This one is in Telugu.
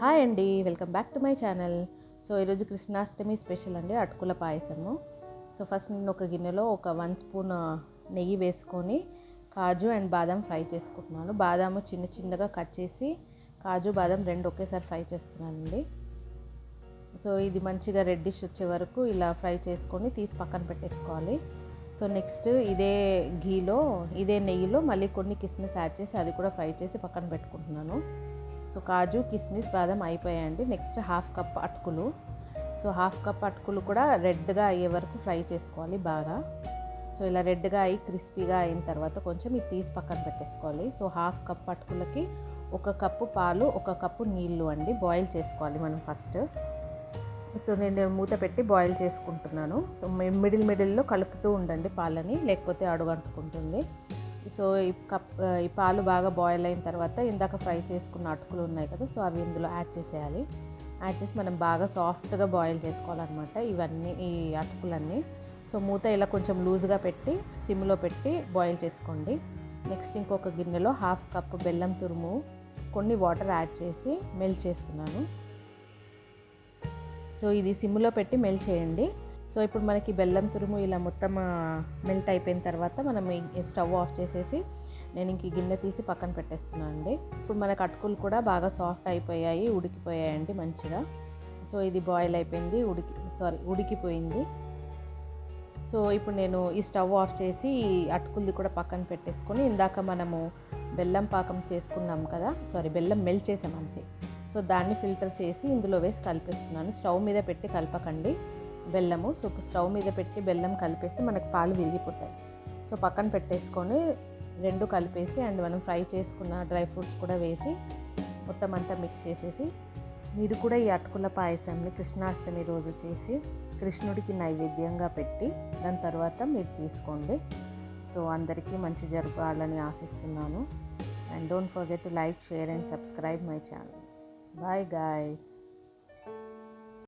హాయ్ అండి welcome back to my channel. So ఈరోజు కృష్ణాష్టమి స్పెషల్ అండి అటుకుల పాయసము. సో ఫస్ట్ నేను ఒక గిన్నెలో ఒక వన్ స్పూన్ నెయ్యి వేసుకొని కాజు అండ్ బాదం ఫ్రై చేసుకుంటున్నాను. బాదాము చిన్న చిన్నగా కట్ చేసి కాజు బాదం రెండు ఒకేసారి ఫ్రై చేస్తున్నానండి. సో ఇది మంచిగా రెడ్డిష్ వచ్చే వరకు ఇలా ఫ్రై చేసుకొని తీసి పక్కన పెట్టేసుకోవాలి. సో నెక్స్ట్ ఇదే ఘీలో ఇదే నెయ్యిలో మళ్ళీ కొన్ని కిస్మిస్ యాడ్ చేసి అది కూడా ఫ్రై చేసి పక్కన పెట్టుకుంటున్నాను. సో కాజు కిస్మిస్ బాదం అయిపోయాయండి. నెక్స్ట్ హాఫ్ కప్ అటుకులు. సో హాఫ్ కప్ అటుకులు కూడా రెడ్గా అయ్యే వరకు ఫ్రై చేసుకోవాలి బాగా. సో ఇలా రెడ్గా అయ్యి క్రిస్పీగా అయిన తర్వాత కొంచెం ఇది తీసి పక్కన పెట్టేసుకోవాలి. సో హాఫ్ కప్ అటుకులకి ఒక కప్పు పాలు ఒక కప్పు నీళ్ళు అండి బాయిల్ చేసుకోవాలి మనం ఫస్ట్. సో నేను మూత పెట్టి బాయిల్ చేసుకుంటున్నాను. సో మిడిల్ మిడిల్లో కలుపుతూ ఉండండి పాలని లేకపోతే అడుగంటుకుంటుంది. సో ఈ కప్ ఈ పాలు బాగా బాయిల్ అయిన తర్వాత ఇందాక ఫ్రై చేసుకున్న అటుకులు ఉన్నాయి కదా సో అవి ఇందులో యాడ్ చేసేయాలి. యాడ్ చేసి మనం బాగా సాఫ్ట్గా బాయిల్ చేసుకోవాలన్నమాట ఇవన్నీ ఈ అటుకులన్నీ. సో మూత ఇలా కొంచెం లూజ్గా పెట్టి సిమ్లో పెట్టి బాయిల్ చేసుకోండి. నెక్స్ట్ ఇంకొక గిన్నెలో హాఫ్ కప్ బెల్లం తురుము కొన్ని వాటర్ యాడ్ చేసి మెల్ట్ చేస్తున్నాను. సో ఇది సిమ్లో పెట్టి మెల్ట్ చేయండి. సో ఇప్పుడు మనకి బెల్లం తురుము ఇలా మొత్తం మెల్ట్ అయిపోయిన తర్వాత మనం స్టవ్ ఆఫ్ చేసేసి నేను ఇంక గిన్నె తీసి పక్కన పెట్టేస్తున్నాను అండి. ఇప్పుడు మనకు అటుకులు కూడా బాగా సాఫ్ట్ అయిపోయాయి ఉడికిపోయాయండి మంచిగా. సో ఇది బాయిల్ అయిపోయింది ఉడికి సారీ ఉడికిపోయింది. సో ఇప్పుడు నేను ఈ స్టవ్ ఆఫ్ చేసి ఈ కూడా పక్కన పెట్టేసుకొని ఇందాక మనము బెల్లం పాకం చేసుకున్నాం కదా సారీ బెల్లం మెల్ట్ చేసాం అంతే. సో దాన్ని ఫిల్టర్ చేసి ఇందులో వేసి కలిపేస్తున్నాను. స్టవ్ మీద పెట్టి కలపకండి. బెల్లము. సో స్టవ్ మీద పెట్టి బెల్లం కలిపేస్తే మనకు పాలు విరిగిపోతాయి. సో పక్కన పెట్టేసుకొని రెండు కలిపేసి అండ్ మనం ఫ్రై చేసుకున్న డ్రై ఫ్రూట్స్ కూడా వేసి మొత్తం అంతా మిక్స్ చేసేసి మీరు కూడా ఈ అటుకుల పాయసాన్ని కృష్ణాష్టమి రోజు చేసి కృష్ణుడికి నైవేద్యంగా పెట్టి దాని తర్వాత మీరు తీసుకోండి. సో అందరికీ మంచి జరగాలని ఆశిస్తున్నాను. And don't forget to like share and subscribe my channel. Bye guys.